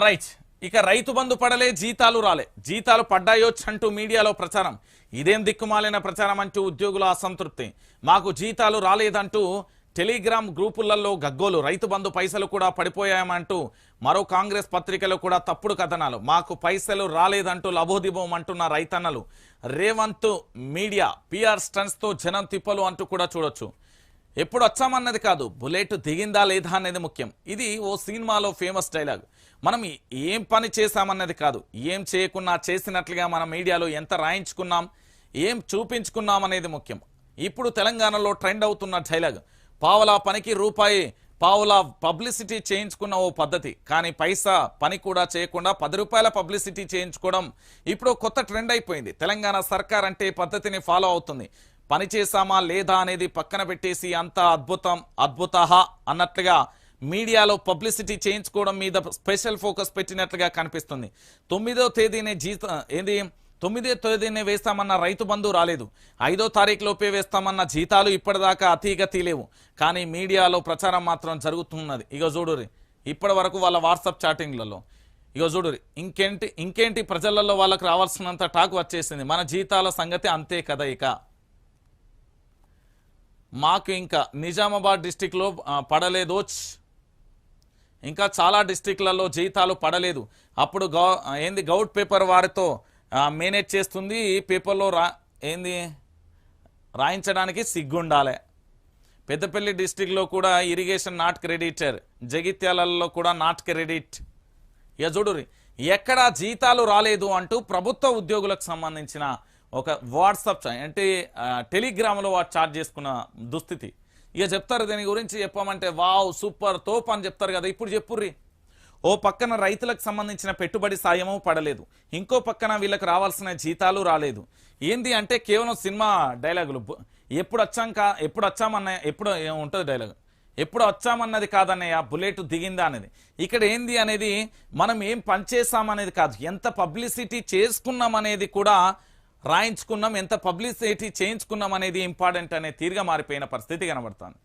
Right ఇక రైతు బంధు పడలే జీతాలు రాలే. జీతాలు పడ్డాయో చంటూ మీడియాలో ప్రచారం. ఇదేం దిక్కుమాలిన ప్రచారం అంటూ ఉద్యోగుల అసంతృప్తి. మాకు జీతాలు రాలేదంటూ టెలిగ్రామ్ గ్రూపులలో గగ్గోలు. రైతు బంధు పైసలు కూడా పడిపోయామంటూ మరో కాంగ్రెస్ పత్రికలో కూడా తప్పుడు కథనాలు. మాకు పైసలు రాలేదంటూ లభోదిభం అంటున్న రైతన్నలు. రేవంత్ మీడియా పిఆర్ స్టన్స్తో జనం తిప్పలు అంటూ కూడా చూడొచ్చు. ఎప్పుడు వచ్చామన్నది కాదు. బుల్లెట్ దిగిందా లేదా అనేది ముఖ్యం. ఇది ఓ సినిమాలో ఫేమస్ డైలాగ్. మనం ఏం పని చేశామన్నది కాదు. ఏం చేయకున్నా చేసినట్లుగా మన మీడియాలో ఎంత రాయించుకున్నాం ఏం చూపించుకున్నాం అనేది ముఖ్యం. ఇప్పుడు తెలంగాణలో ట్రెండ్ అవుతున్న డైలాగ్. పావలా పనికి రూపాయి పావులా పబ్లిసిటీ చేయించుకున్న ఓ పద్ధతి. కానీ పైసా పని కూడా చేయకుండా పది రూపాయల పబ్లిసిటీ చేయించుకోవడం ఇప్పుడు కొత్త ట్రెండ్ అయిపోయింది. తెలంగాణ సర్కార్ అంటే పద్ధతిని ఫాలో అవుతుంది. పని చేశామా లేదా అనేది పక్కన పెట్టేసి అంత అద్భుతం అద్భుత అన్నట్లుగా మీడియాలో పబ్లిసిటీ చేయించుకోవడం మీద స్పెషల్ ఫోకస్ పెట్టినట్లుగా కనిపిస్తుంది. తొమ్మిదో తేదీనే జీత ఏంది? తొమ్మిదో తేదీనే వేస్తామన్న రైతు బంధు రాలేదు. ఐదో తారీఖులోపే వేస్తామన్న జీతాలు ఇప్పటిదాకా అతీగతి లేవు. కానీ మీడియాలో ప్రచారం మాత్రం జరుగుతున్నది. ఇక చూడురి ఇప్పటి వరకు వాళ్ళ వాట్సాప్ చాటింగ్లలో. ఇక చూడురి ఇంకేంటి ఇంకేంటి ప్రజలలో వాళ్ళకి రావాల్సినంత టాక్ వచ్చేసింది. మన జీతాల సంగతి అంతే కదా ఇక. మాకు ఇంకా నిజామాబాద్ డిస్టిక్లో పడలేదో. ఇంకా చాలా డిస్టిక్లలో జీతాలు పడలేదు. అప్పుడు గౌ ఏంది గౌట్ పేపర్ వారితో మేనేజ్ చేస్తుంది. పేపర్లో రా ఏంది? రాయించడానికి సిగ్గుండాలే. పెద్దపల్లి డిస్టిక్లో కూడా ఇరిగేషన్ నాట్ క్రెడిటర్ జగిత్యాలలో కూడా నాట్ క్రెడిట్. ఇక ఎక్కడా జీతాలు రాలేదు అంటూ ప్రభుత్వ ఉద్యోగులకు సంబంధించిన ఒక వాట్సాప్ చా- అంటే టెలిగ్రామ్లో వాడు చార్జ్ చేసుకున్న దుస్థితి. ఇక చెప్తారు దీని గురించి చెప్పామంటే వావ్ సూపర్ తోప్ అని చెప్తారు కదా ఇప్పుడు చెప్పుర్రి. ఓ పక్కన రైతులకు సంబంధించిన పెట్టుబడి సాయము పడలేదు. ఇంకో పక్కన వీళ్ళకి రావాల్సిన జీతాలు రాలేదు. ఏంది అంటే కేవలం సినిమా డైలాగులు. ఎప్పుడు వచ్చాక ఎప్పుడు వచ్చామన్న ఎప్పుడు ఉంటుంది డైలాగ్? ఎప్పుడు వచ్చామన్నది కాదన్నయ్య బుల్లెట్ దిగిందా అనేది. ఇక్కడ ఏంది అనేది మనం ఏం పనిచేసామనేది కాదు. ఎంత పబ్లిసిటీ చేసుకున్నాం అనేది కూడా రాయించుకున్నాం ఎంత పబ్లిసిటీ చేయించుకున్నాం అనేది ఇంపార్టెంట్ అనే తీరుగా మారిపోయిన పరిస్థితి కనబడుతుంది.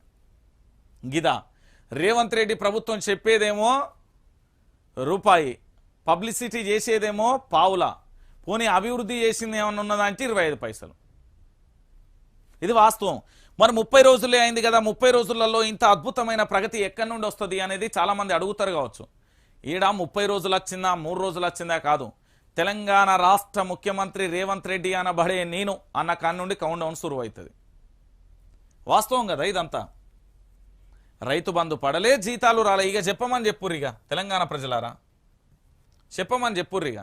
గిదా రేవంత్ రెడ్డి ప్రభుత్వం చెప్పేదేమో రూపాయి పబ్లిసిటీ చేసేదేమో పావుల పోనీ అభివృద్ధి చేసింది ఏమన్నా ఉన్నదంటే ఇరవై ఐదు పైసలు. ఇది వాస్తవం. మరి ముప్పై రోజులే అయింది కదా ముప్పై రోజులలో ఇంత అద్భుతమైన ప్రగతి ఎక్కడి నుండి వస్తుంది అనేది చాలామంది అడుగుతారు కావచ్చు. ఈడ ముప్పై రోజులు వచ్చిందా మూడు రోజులు వచ్చిందా కాదు. తెలంగాణ రాష్ట్ర ముఖ్యమంత్రి రేవంత్ రెడ్డి అనబడే నేను అన్న కాని నుండి కౌంట్ డౌన్ సురువు అవుతుంది వాస్తవం కదా ఇదంతా. రైతు బంధు పడలే జీతాలు రాలే. ఇక చెప్పమని చెప్పుర్రిగా ఇక తెలంగాణ ప్రజలారా. చెప్పమని చెప్పుర్రు ఇక